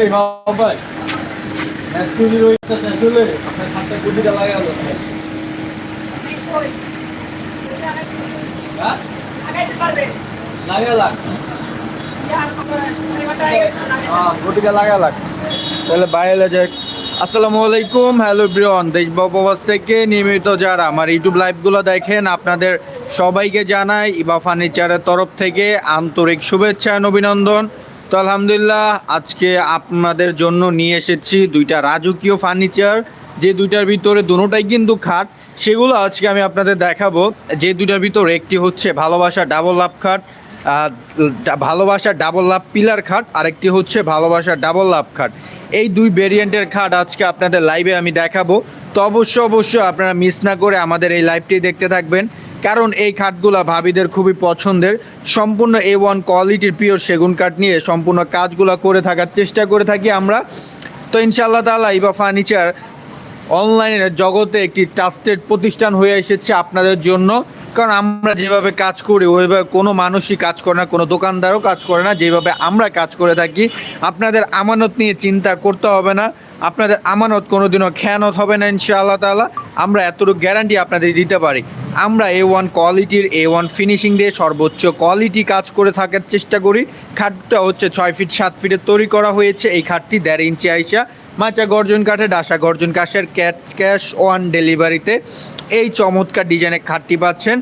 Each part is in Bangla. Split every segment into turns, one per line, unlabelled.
এই হ্যাঁ হ্যাঁ? যাক। আসসালামু আলাইকুম, হ্যালো ব্রিয়ন। দেশ বপবাস থেকে নিয়মিত যারা আমার ইউটিউব লাইভগুলো দেখেন, আপনাদের সবাইকে জানাই ইবা ফার্নিচারের তরফ থেকে আন্তরিক শুভেচ্ছা অভিনন্দন। তো আলহামদুলিল্লাহ, আজকে আপনাদের জন্য নিয়ে এসেছি দুইটা রাজকীয় ফার্নিচার যে দুইটার ভিতরে দুটোটাই কিন্তু খাট, সেগুলো আজকে আমি আপনাদের দেখাবো। যে দুইটার ভিতরে একটি হচ্ছে ভালোবাসা ডাবল আপ খাট ভালোবাসা ডাবল লাভ পিলার খাট, আরেকটি হচ্ছে ভালোবাসা ডাবল লাভ খাট। এই দুই ভেরিয়েন্টের খাট আজকে আপনাদের লাইভে আমি দেখাবো। তো অবশ্য অবশ্যই আপনারা মিস না করে আমাদের এই লাইভটি দেখতে থাকবেন। কারণ এই খাটগুলো ভাবিদের খুবই পছন্দের। সম্পূর্ণ এ ওয়ান কোয়ালিটির পিওর সেগুন কাঠ নিয়ে সম্পূর্ণ কাজগুলো করে থাকার চেষ্টা করে থাকি আমরা। তো ইনশাআল্লাহ তাআলা ইবা ফার্নিচার অনলাইনের জগতে একটি ট্রাস্টেড প্রতিষ্ঠান হয়ে এসেছে আপনাদের জন্য। কারণ আমরা যেভাবে কাজ করি, ওইভাবে কোনো মানুষই কাজ করে না, কোনো দোকানদারও কাজ করে না। যেভাবে আমরা কাজ করে থাকি, আপনাদের আমানত নিয়ে চিন্তা করতে হবে না। আপনাদের আমানত কোনো দিনও খেয়ানত হবে না, ইনশাআল্লাহ তাআলা। আমরা এতটুকু গ্যারান্টি আপনাদের দিতে পারি। আমরা এ ওয়ান কোয়ালিটির এ ওয়ান ফিনিশিং দিয়ে সর্বোচ্চ কোয়ালিটি কাজ করে থাকার চেষ্টা করি। খাটটা হচ্ছে ছয় ফিট সাত ফিটের তৈরি করা হয়েছে। এই খাটটি দেড় ইঞ্চি আইসা। মাচা গর্জন কাঠে, ডাসা গর্জন কাঠের ক্যাশ অন ডেলিভারিতে এই চমৎকার ডিজাইনের খাটটি পাচ্ছেন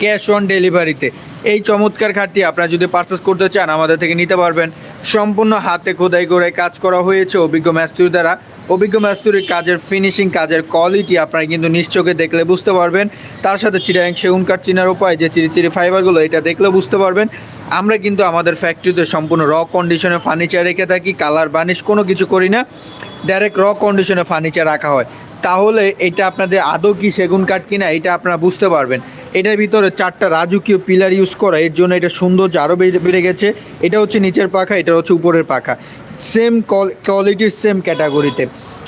ক্যাশ অন ডেলিভারিতে। এই চমৎকার খাটটি আপনারা যদি পারচেস করতে চান, আমাদের থেকে নিতে পারবেন। সম্পূর্ণ হাতে খোদাই করে কাজ করা হয়েছে অভিজ্ঞ ম্যাস্তুর দ্বারা। অভিজ্ঞ ম্যাস্তুরির কাজের ফিনিশিং কাজের কোয়ালিটি আপনারা কিন্তু নিশ্চোখে দেখলে বুঝতে পারবেন। তার সাথে চিরাং সেগুন কাঠ চিনার উপায়, যে চিরি চিরি ফাইবারগুলো এটা দেখলেও বুঝতে পারবেন। আমরা কিন্তু আমাদের ফ্যাক্টরিতে সম্পূর্ণ র কন্ডিশনে ফার্নিচার রেখে থাকি কালার বানিশ কোনো কিছু করি না। ডাইরেক্ট র কন্ডিশনে ফার্নিচার রাখা হয়। তাহলে এটা আপনাদের আদৌ কি সেগুন কাঠ কিনা এটা আপনারা বুঝতে পারবেন। এটার ভিতরে চারটা রাজকীয় পিলার ইউজ করা, এর জন্য এটা সৌন্দর্য আরও বেড়ে গেছে। এটা হচ্ছে নিচের পাখা, এটা হচ্ছে উপরের পাখা। সেম কোয়ালিটির সেম ক্যাটাগরিতে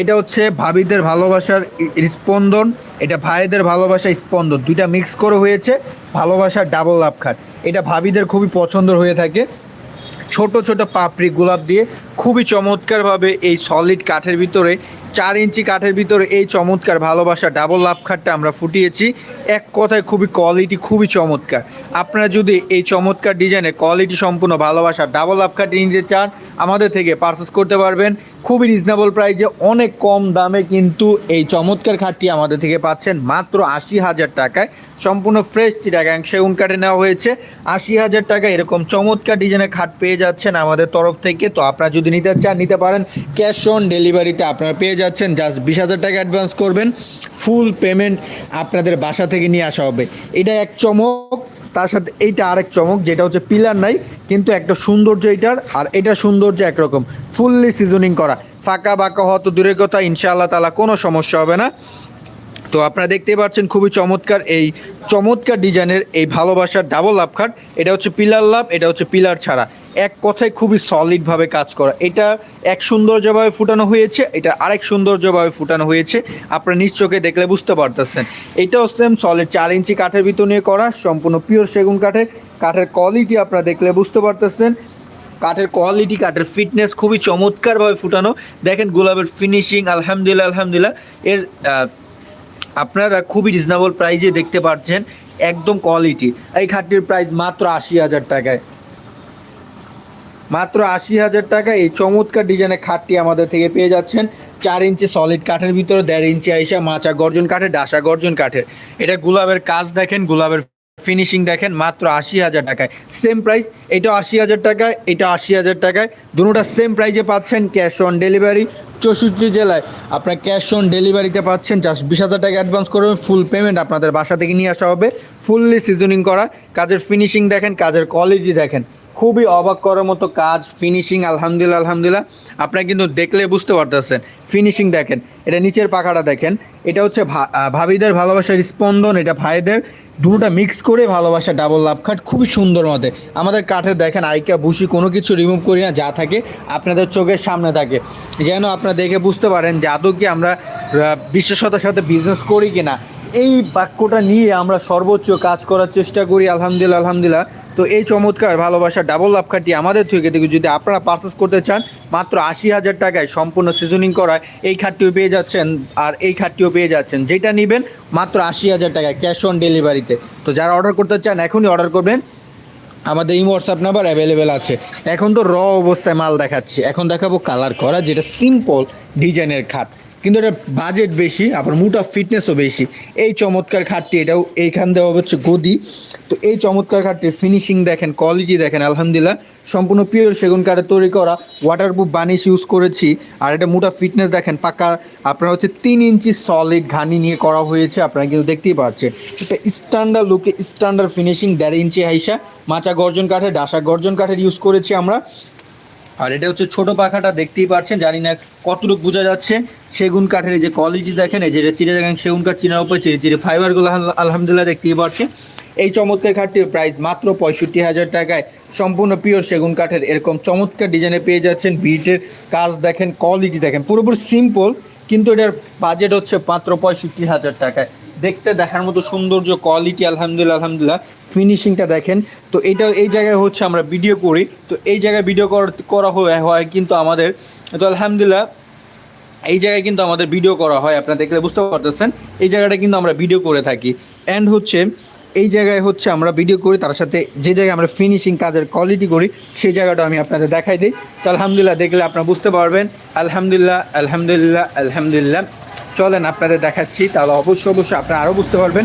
এটা হচ্ছে ভাবিদের ভালোবাসার স্পন্দন, এটা ভাইদের ভালোবাসা স্পন্দন। দুইটা মিক্স করে হয়েছে ভালোবাসার ডাবল লাভ খাট এটা ভাবিদের খুবই পছন্দ হয়ে থাকে। ছোট ছোট পাপড়ি, গোলাপ দিয়ে খুবই চমৎকারভাবে এই সলিড কাঠের ভিতরে চার ইঞ্চি কাঠের ভিতরে এই চমৎকার ভালোবাসা ডাবল লাভ খাটটা আমরা ফুটিয়েছি। এক কথায় খুবই কোয়ালিটি খুবই চমৎকার। আপনারা যদি এই চমৎকার ডিজাইনে কোয়ালিটি সম্পূর্ণ ভালোবাসা ডাবল লাভ খাট নিতে চান, আমাদের থেকে পারচেস করতে পারবেন। খুবই রিজনেবল প্রাইসে অনেক কম দামে কিন্তু এই চমৎকার খাটটি আমাদের থেকে পাচ্ছেন মাত্র আশি হাজার টাকায়। সম্পূর্ণ ফ্রেশ চিটাগাং সেগুন কাঠে নেওয়া হয়েছে। আশি হাজার টাকা এরকম চমৎকার ডিজাইনের খাট পেয়ে যাচ্ছেন আমাদের তরফ থেকে। তো আপনারা যদি নিতে চান, নিতে পারেন। ক্যাশ অন ডেলিভারিতে আপনারা পেয়ে যাচ্ছেন। জাস্ট বিশ হাজার টাকা অ্যাডভান্স করবেন। ফুল পেমেন্ট আপনাদের বাসা থেকে নিয়ে আসা হবে। এটা এক চমক। তার সাথে এইটা আরেক চমক, যেটা হচ্ছে পিলার নাই, কিন্তু একটা সৌন্দর্য এটার আর এটা সৌন্দর্য একরকম। ফুললি সিজনিং করা। ফাঁকা বাঁকা হতো দূরের কথা, ইনশাআল্লাহ তালা কোনো সমস্যা হবে না। তো আপনারা দেখতেই পাচ্ছেন খুবই চমৎকার এই চমৎকার ডিজাইনের এই ভালোবাসার ডাবল লাভ খাট। এটা হচ্ছে পিলার লাভ এটা হচ্ছে পিলার ছাড়া। এক কথায় খুবই সলিডভাবে কাজ করা। এটা এক সৌন্দর্যভাবে ফুটানো হয়েছে, এটা আরেক সৌন্দর্যভাবে ফুটানো হয়েছে। আপনারা চোখে দেখলে বুঝতে পারতেছেন। এটাও সেম সলিড চার ইঞ্চি কাঠের ভিতর নিয়ে করা, সম্পূর্ণ পিওর সেগুন কাঠে। কাঠের কোয়ালিটি আপনারা দেখলে বুঝতে পারতেছেন। কাঠের কোয়ালিটি কাঠের ফিটনেস খুবই চমৎকারভাবে ফুটানো। দেখেন গোলাপের ফিনিশিং আলহামদুলিল্লাহ আলহামদুলিল্লাহ। এর আপনারা খুবই রিজনেবল প্রাইজে দেখতে পাচ্ছেন, একদম কোয়ালিটি এই খাটটির প্রাইস মাত্র আশি হাজার টাকায়। মাত্র আশি হাজার টাকা এই চমৎকার ডিজাইনের খাটটি আমাদের থেকে পেয়ে যাচ্ছেন। চার ইঞ্চি সলিড কাঠের ভিতরে, দেড় ইঞ্চি আইসা মাচা গর্জন কাঠের, ডাসা গর্জন কাঠের। এটা গোলাপের কাজ দেখেন, গোলাপের ফিনিশিং দেখেন, মাত্র আশি হাজার টাকায়। সেম প্রাইস এটা আশি হাজার টাকায়, এটা আশি হাজার টাকায়। দুটোটা সেম প্রাইজে পাচ্ছেন ক্যাশ অন ডেলিভারি চৌষট্টি জেলায় আপনার ক্যাশ অন ডেলিভারিতে পাচ্ছেন জাস্ট বিশ হাজার টাকা অ্যাডভান্স করবেন ফুল পেমেন্ট আপনাদের বাসা থেকে নিয়ে আসা হবে। ফুললি সিজনিং করা, কাজের ফিনিশিং দেখেন, কাজের কোয়ালিটি দেখেন। খুবই অবাক করার মতো কাজ ফিনিশিং আলহামদুলিল্লাহ আলহামদুলিল্লাহ। আপনারা কিন্তু দেখলে বুঝতে পারতেছেন। ফিনিশিং দেখেন, এটা নিচের পাখাটা দেখেন। এটা হচ্ছে ভাবিদের ভালোবাসার স্পন্দন, এটা ভাইদের দুটোটা মিক্স করে ভালোবাসা ডাবল লাভ খাট খুবই সুন্দর মতে। আমাদের কাঠের দেখেন, আইকা বুসি কোনো কিছু রিমুভ করি না, যা থাকে আপনাদের চোখের সামনে থাকে। যেন আপনারা দেখে বুঝতে পারেন যে আদৌ কি আমরা বিশ্বসতার সাথে বিজনেস করি কিনা। এই বাক্যটা নিয়ে আমরা সর্বোচ্চ কাজ করার চেষ্টা করি, আলহামদুলিল্লাহ আলহামদুলিল্লাহ। তো এই চমৎকার ভালোবাসা ডাবল লাভ খাটি আমাদের থেকে থেকে যদি আপনারা পারচেস করতে চান, মাত্র আশি হাজার টাকায় সম্পূর্ণ সিজনিং করায় এই খাটটিও পেয়ে যাচ্ছেন, আর এই খাটটিও পেয়ে যাচ্ছেন। যেটা নেবেন মাত্র আশি হাজার টাকায় ক্যাশ অন ডেলিভারিতে তো যারা অর্ডার করতে চান, এখনই অর্ডার করবেন। আমাদের এই হোয়াটসঅ্যাপ নাম্বার অ্যাভেলেবেল আছে। এখন তো র অবস্থায় মাল দেখাচ্ছি। এখন দেখাবো কালার করা, যেটা সিম্পল ডিজাইনের খাট। কিন্তু এটা বাজেট বেশি, আবার মুড অফ ফিটনেসও বেশি। এই চমৎকার খাটটি এটাও এইখান দেওয়া হচ্ছে গদি। তো এই চমৎকার খাটটির ফিনিশিং দেখেন কোয়ালিটি দেখেন, আলহামদুলিল্লাহ। সম্পূর্ণ পিওর সেগুন কাঠের তৈরি করা ওয়াটারপ্রুফ বানিশ ইউজ করেছি। আর এটা মুড অফ ফিটনেস দেখেন, পাকা, আপনার হচ্ছে তিন ইঞ্চি সলিড ঘানি নিয়ে করা হয়েছে, আপনারা কিন্তু দেখতেই পাচ্ছেন। এটা স্ট্যান্ডার্ড লুকে স্ট্যান্ডার্ড ফিনিশিং দেড় ইঞ্চি হাইসা, মাচা গর্জন কাঠের, ডাসা গর্জন কাঠের ইউজ করেছি আমরা। আর এটা হচ্ছে ছোট পাখাটা, দেখতেই পারছেন, জানি না কতটুকু বোঝা যাচ্ছে। সেগুন কাঠের এই যে কোয়ালিটি দেখেন, এই যেটা চিড়ে দেখেন, সেগুন কাঠ চিনার উপরে চিড়ে চিড়ে ফাইবারগুলো আলহামদুলিল্লাহ দেখতেই পাচ্ছেন এই চমৎকার খাটটির প্রাইস মাত্র পঁয়ষট্টি হাজার টাকায়। সম্পূর্ণ পিওর সেগুন কাঠের এরকম চমৎকার ডিজাইনে পেয়ে যাচ্ছেন। বিটের কাজ দেখেন কোয়ালিটি দেখেন, পুরোপুরি সিম্পল কিন্তু এটার বাজেট হচ্ছে মাত্র পঁয়ষট্টি হাজার টাকায়। দেখতে, দেখার মতো সৌন্দর্য কোয়ালিটি আলহামদুলিল্লাহ আলহামদুলিল্লাহ। ফিনিশিংটা দেখেন। তো এটা এই জায়গায় হচ্ছে আমরা ভিডিও করি। তো এই জায়গায় ভিডিও করা হয় কিন্তু আমাদের, তো আলহামদুলিল্লাহ, এই জায়গায় কিন্তু আমাদের ভিডিও করা হয়। আপনারা দেখলে বুঝতে পারতেছেন। এই জায়গাটা কিন্তু আমরা ভিডিও করে থাকি। অ্যান্ড হচ্ছে, এই জায়গায় হচ্ছে আমরা ভিডিও করি, তার সাথে যে জায়গায় আমরা ফিনিশিং কাজের কোয়ালিটি করি, সেই জায়গাটা আমি আপনাদের দেখাই দিই। তো আলহামদুলিল্লাহ, দেখলে আপনারা বুঝতে পারবেন। আলহামদুলিল্লাহ আলহামদুলিল্লাহ আলহামদুলিল্লাহ। চলেন, আপনাদের দেখাচ্ছি। তাহলে অবশ্যই অবশ্যই আপনারা আরও বুঝতে পারবেন।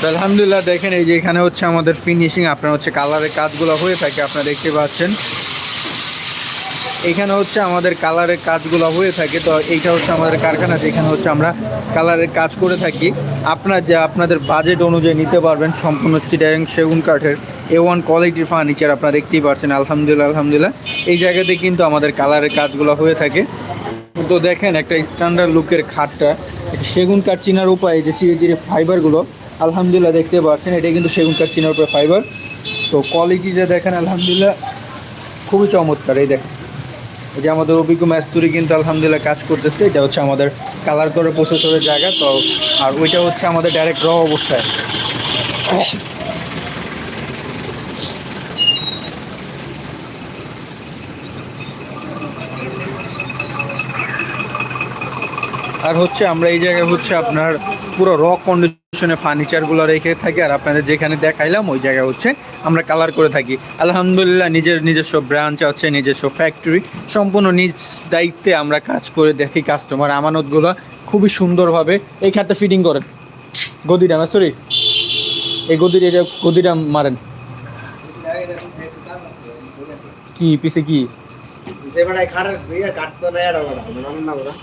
তো আলহামদুলিল্লাহ, দেখেন এই যে এখানে হচ্ছে আমাদের ফিনিশিং আপনার হচ্ছে কালারের কাজগুলো হয়ে থাকে, আপনারা দেখতে পাচ্ছেন। এখানে হচ্ছে আমাদের কালারের কাজগুলো হয়ে থাকে, তো এইটা হচ্ছে আমাদের কারখানা, যেখানে হচ্ছে আমরা কালারের কাজ করে থাকি। আপনার যে, আপনাদের বাজেট অনুযায়ী নিতে পারবেন সম্পূর্ণ চিটাং সেগুন কাঠের এ ওয়ান কোয়ালিটির ফার্নিচার আপনারা দেখতেই পাচ্ছেন আলহামদুলিল্লাহ আলহামদুলিল্লাহ। এই জায়গাতে কিন্তু আমাদের কালারের কাজগুলো হয়ে থাকে। তো দেখেন একটা স্ট্যান্ডার্ড লুকের খাটটা সেগুন কাঠ চিনার উপায় যে চিড়ে চিড়ে ফাইবারগুলো আলহামদুলিল্লাহ দেখতে পাচ্ছেন, এটা কিন্তু সেগুন কাঠ চিনার উপরে ফাইবার তো কোয়ালিটিটা দেখেন, আলহামদুলিল্লাহ, খুবই চমৎকার, এই দেখেন। যে আমাদের অভিজ্ঞ ম্যাস্তুরি কিন্তু আলহামদুলিল্লাহ কাজ করতেছে, এটা হচ্ছে আমাদের কালার করে প্রসেসরের জায়গা, তো আর ওইটা হচ্ছে আমাদের ডাইরেক্ট র অবস্থায়। আর হচ্ছে আমরা এই জায়গায় হচ্ছে আপনার পুরো র কন্ডিশনে ফার্নিচারগুলো রেখে থাকি, আর আপনাদের যেখানে দেখাইলাম, ওই জায়গায় হচ্ছে আমরা কালার করে থাকি। আলহামদুলিল্লাহ, নিজের নিজস্ব ব্রাঞ্চ আছে, নিজস্ব ফ্যাক্টরি সম্পূর্ণ নিজ দায়িত্বে আমরা কাজ করে দেখি কাস্টমার আমানতগুলো খুবই সুন্দরভাবে। এই খাটটা ফিটিং করেন। গদিটা সরি এই গদির এটা গদিটা মারেন। কি, পিছে কি?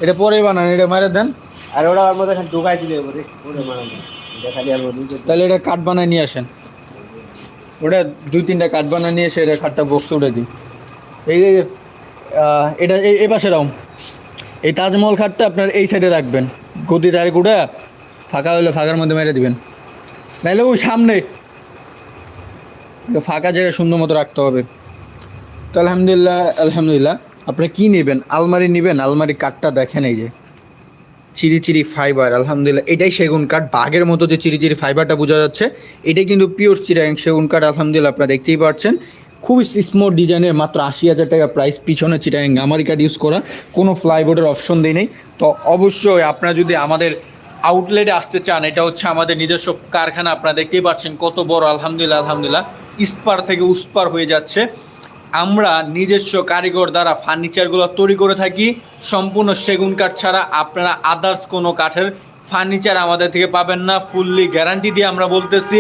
এটা পরে বানান এটা মারে দেন।
আর ওরা ওর মধ্যে ঢুকাই দিলে
তাহলে এটা কাঠ বানায় নিয়ে আসেন। ওটা দুই তিনটা কাঠ বানায় নিয়ে এসে এটা খাটটা বক্সে উঠে দিই এই এটা এই- পাশে তাজমহল খাটটা আপনার এই সাইডে রাখবেন। গতি ডাইরেক্ট উঠে ফাঁকা হলে ফাঁকার মধ্যে মেরে দিবেন। নাইলে ওই সামনে ফাঁকা জায়গায় সুন্দর মতো রাখতে হবে। তো আলহামদুলিল্লাহ আলহামদুলিল্লাহ। আপনি কি নেবেন? আলমারি নেবেন? আলমারি কাঠটা দেখেন এই যে। চিরি চিরি ফাইবার, আলহামদুলিল্লাহ। এটাই সেগুন কাঠ। বাঘের মতো যে চিরি চিরি ফাইবারটা বোঝা যাচ্ছে, এটাই কিন্তু পিওর চিরাং সেগুন কাঠ, আলহামদুলিল্লাহ। আপনারা দেখতেই পাচ্ছেন। খুবই স্মোর ডিজাইনের মাত্র আশি হাজার টাকা প্রাইস পিছনে চিটাং গামারি কাঠ ইউজ করা, কোনো ফ্লাইবোর্ডের অপশন দেই নেই। তো অবশ্যই আপনারা যদি আমাদের আউটলেটে আসতে চান, এটা হচ্ছে আমাদের নিজস্ব কারখানা। আপনারা দেখতেই পাচ্ছেন কত বড়, আলহামদুলিল্লাহ আলহামদুলিল্লাহ। ইস্পার থেকে উস্পার হয়ে যাচ্ছে। আমরা নিজস্ব কারিগর দ্বারা ফার্নিচারগুলো তৈরি করে থাকি। সম্পূর্ণ সেগুন কাঠ ছাড়া আপনারা আদার্স কোনো কাঠের ফার্নিচার আমাদের থেকে পাবেন না। ফুললি গ্যারান্টি দিয়ে আমরা বলতেছি,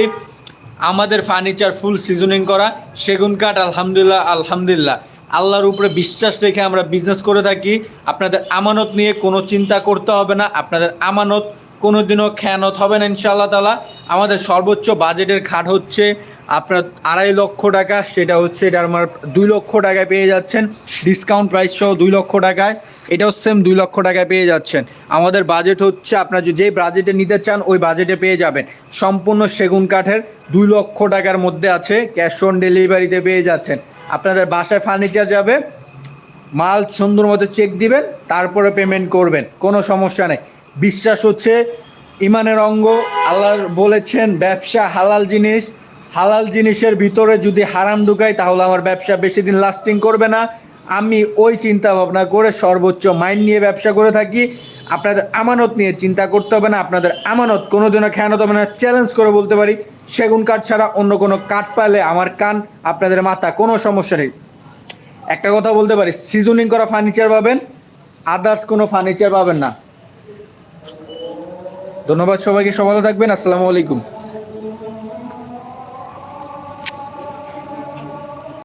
আমাদের ফার্নিচার ফুল সিজনিং করা, সেগুন কাঠ আলহামদুলিল্লাহ আলহামদুলিল্লাহ। আল্লাহর উপরে বিশ্বাস রেখে আমরা বিজনেস করে থাকি। আপনাদের আমানত নিয়ে কোনো চিন্তা করতে হবে না। আপনাদের আমানত কোনোদিনও খেয়ানত হবে না ইনশাআল্লাহ তালা আমাদের সর্বোচ্চ বাজেটের খাট হচ্ছে আপনার আড়াই লক্ষ টাকা, সেটা হচ্ছে এটা আমার দুই লক্ষ টাকায় পেয়ে যাচ্ছেন। ডিসকাউন্ট প্রাইস সহ দুই লক্ষ টাকায়, এটাও সেম দুই লক্ষ টাকায় পেয়ে যাচ্ছেন। আমাদের বাজেট হচ্ছে, আপনার যে বাজেটে নিতে চান, ওই বাজেটে পেয়ে যাবেন। সম্পূর্ণ সেগুন কাঠের দুই লক্ষ টাকার মধ্যে আছে ক্যাশ অন ডেলিভারিতে পেয়ে যাচ্ছেন। আপনাদের বাসায় ফার্নিচার যাবে, মাল সুন্দর মতো চেক দিবেন, তারপরে পেমেন্ট করবেন, কোনো সমস্যা নেই। বিশ্বাস হচ্ছে, ইমানের অঙ্গ, আল্লাহ বলেছেন, ব্যবসা হালাল জিনিস হালাল জিনিসের ভিতরে যদি হারাম ঢুকাই, তাহলে আমার ব্যবসা বেশি দিন লাস্টিং করবে না। আমি ওই চিন্তা ভাবনা করে সর্বোচ্চ মাইন্ড নিয়ে ব্যবসা করে থাকি। আপনাদের আমানত নিয়ে চিন্তা করতে হবে না। আপনাদের আমানত কোনোদিনও খেয়ানত হবে না। চ্যালেঞ্জ করে বলতে পারি, সেগুন কাঠ ছাড়া অন্য কোনো কাঠ পালে আমার কান আপনাদের মাথা কোনো সমস্যা নেই। একটা কথা বলতে পারি সিজনিং করা ফার্নিচার পাবেন আদার্স কোনো ফার্নিচার পাবেন না। ধন্যবাদ সবাইকে, সবাই থাকবেন। আসসালামু আলাইকুম।